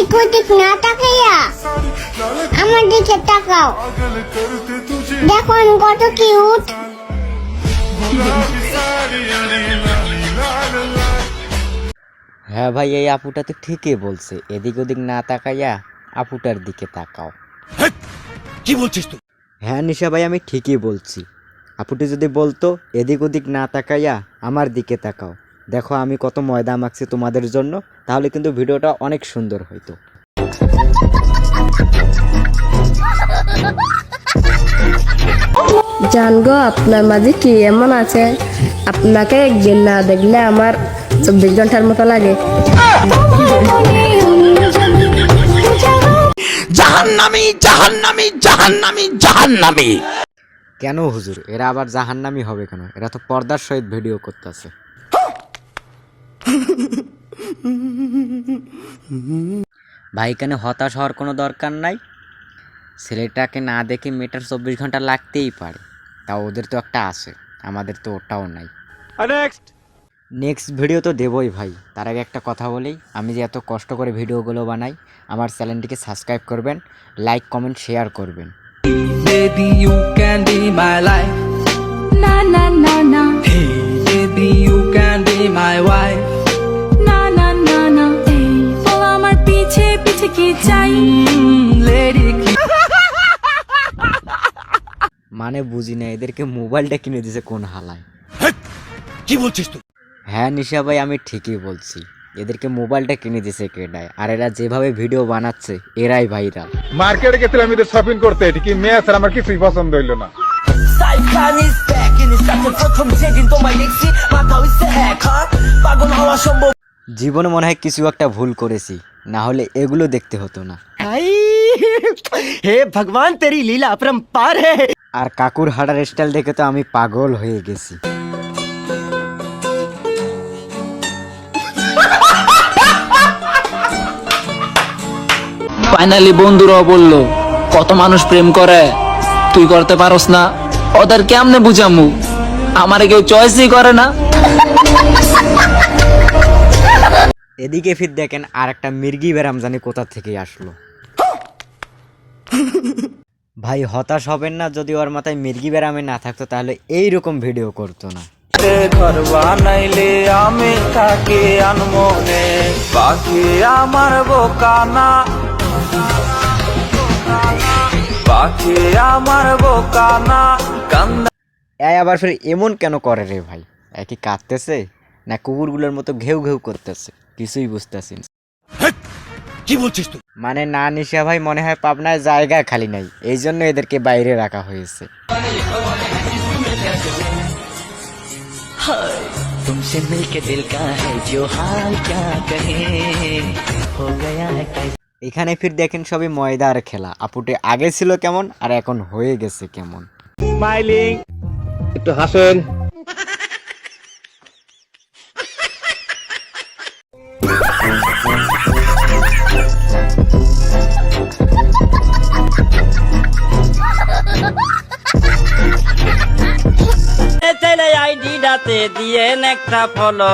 এদিক ওদিক না তাকাইয়া আমার দিকে তাকাও। দেখো আমি কত কিউট হ্যাঁ ভাই এই আপুটা তো ঠিকই বলছে। এদিক ওদিক না তাকাইয়া আপুটার দিকে তাকাও। কি বলছিস তুই? হ্যাঁ নিশা ভাই আমি ঠিকই বলছি। আপুটি যদি বলতো এদিক ওদিক না তাকাইয়া আমার দিকে তাকাও। দেখো আমি কত ময়দা মাখছি তোমাদের জন্য তাহলে কিন্তু ভিডিওটা অনেক সুন্দর হইতো। জানগো আপনার মাঝে কি এমন আছে? আপনাকে একদিন না দেখলে আমার চব্বিশ ঘণ্টার মতো লাগে। জাহান্নামি জাহান্নামি জাহান্নামি জাহান্নামি। কেন হুজুর? এরা আবার জাহান্নামি হবে কেন? এরা তো পর্দার সহিত ভিডিও করতেছে। ভাই এখানে হতাশ হওয়ার কোনো দরকার নাই। ছেলেটাকে না দেখে মেয়েটার চব্বিশ ঘণ্টা লাগতেই পারে। তা ওদের তো একটা আছে আমাদের তো ওটাও নাই। নেক্সট নেক্সট ভিডিও তো দেবই ভাই তার আগে একটা কথা বলি। আমি যে এত কষ্ট করে ভিডিওগুলো বানাই আমার চ্যানেলটিকে সাবস্ক্রাইব করবেন লাইক কমেন্ট শেয়ার করবেন। মানে বুঝি না এদেরকে মোবাইলটা কিনে দিয়েছে কোন হালায় কি বলছিস তুই হ্যাঁ নিশা ভাই আমি ঠিকই বলছি এদেরকে মোবাইলটা কিনে দিয়েছে কেডায় আর এরা যেভাবে ভিডিও বানাচ্ছে এরাই ভাইরাল মার্কেটে গেছিলাম এদের শপিং করতে ঠিকই মেয়ে স্যার আমার কিছুই পছন্দ হইলো না সাইফান ইজ ব্যাক ইন স্টার্টের প্রথম যেদিন তোমায় দেখছি মাথা হইছে এক হ্যাঁ পাগল হওয়া সম্ভব জীবনে মনে হয় কিছু একটা ভুল করেছি না হলে এগুলো দেখতে হতো না हे भगवान तेरी लीला अपरंपार है আর কাকুর হাডার স্টাইল দেখে তো আমি পাগল হয়ে গেছি। ফাইনালি বন্ধুরাও বলল কত মানুষ প্রেম করে তুই করতে পারস না। ওদের কেমনে বুঝামু? আমারে কেউ চয়েসই করে না। এদিকে ফির দেখেন আর একটা মির্গি ব্যারাম জানি কোথা থেকে আসলো। ভাই হতাশ হবেন না যদি ওর মাথায় মির্গি ব্যারামে না থাকতো তাহলে এই রকম ভিডিও করতো না। ঘর বানাইলে আমি থাকি আনমনে পাখি আমার বোকানা পাখি আমার বোকানা কান্দা এ আবার ফির এমন কেন করে রে ভাই? একই কাঁদতেছে? না কুকুরগুলোর মতো ঘেউ ঘেউ করতেছে কিছুই বুঝতেছি না। কি বলছিস তুই মানে না নিশা ভাই মনে হয় পাবনায় জায়গা খালি নাই এই জন্য এদেরকে বাইরে রাখা হয়েছে तुमसे मिलके दिल का है जो हाल क्या कहे हो गया है कैसे এখানে ফির দেখেন সবই ময়দার খেলা আপুটে আগে ছিল কেমন আর এখন হয়ে গেছে কেমন একটু হাসেন আইডিটাতে দিয়ে একটা ফলো